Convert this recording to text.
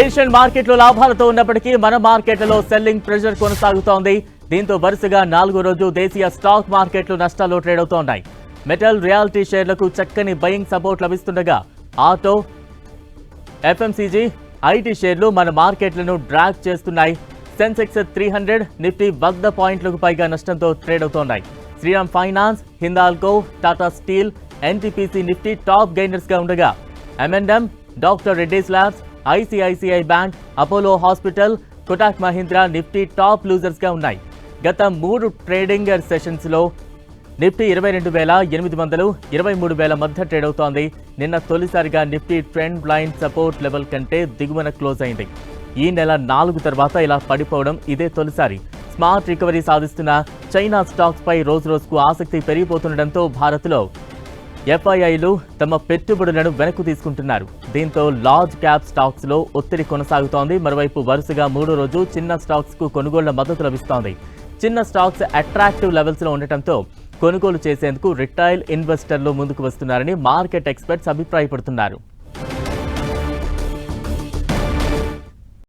Asian మార్కెట్లో లాభాలతో ఉన్నప్పటికీ మన మార్కెట్లలో సెల్లింగ్ ప్రెషర్ కొనసాగుతోంది. దీంతో వరుసగా నాలుగో రోజు దేశీయ స్టాక్ మార్కెట్లు నష్టాల్లో ట్రేడ్ అవుతోన్నాయి మెటల్ రియాలిటీ షేర్లకు చక్కని బయింగ్ సపోర్ట్ లభిస్తుండగా ఆటో ఎఫ్ఎంసీజీ ఐటీ షేర్లు మన మార్కెట్లను డ్రాగ్ చేస్తున్నాయి. సెన్సెక్స్ త్రీ హండ్రెడ్ నిఫ్టీ వద్ద పాయింట్లకు పైగా నష్టంతో trade అవుతోన్నాయి Shriram finance Hindalco Tata steel NTPC Nifty top గైనర్స్గా ఉండగా M and M doctor Reddy's labs ICICI bank Apollo hospital Kotak Mahindra Nifty top లూజర్స్గా ఉన్నాయి. గత మూడు ట్రేడింగ్ సెషన్స్లో నిఫ్టీ ఇరవై రెండు వేల ఎనిమిది వందలు ఇరవై మూడు వేల మధ్య ట్రేడ్ అవుతోంది. నిన్న తొలిసారిగా Nifty trend line support level కంటే దిగువన క్లోజ్ అయింది. ఈ నెల నాలుగు తర్వాత ఇలా పడిపోవడం ఇదే తొలిసారి. స్మార్ట్ రికవరీ సాధిస్తున్న చైనా స్టాక్స్పై రోజు రోజుకు ఆసక్తి పెరిగిపోతుండటంతో భారత్లో ఎఫ్ఐఐలు తమ పెట్టుబడులను వెనక్కు తీసుకుంటున్నారు. దీంతో లార్జ్ క్యాప్ స్టాక్స్లో ఒత్తిడి కొనసాగుతోంది. మరోవైపు వరుసగా మూడో రోజు చిన్న స్టాక్స్కు కొనుగోళ్ళ మద్దతు లభిస్తోంది. చిన్న స్టాక్స్ అట్రాక్టివ్ లెవెల్స్లో ఉండటంతో కొనుగోలు చేసేందుకు రిటైల్ ఇన్వెస్టర్లు ముందుకు వస్తున్నారని మార్కెట్ ఎక్స్పర్ట్స్ అభిప్రాయపడుతున్నారు.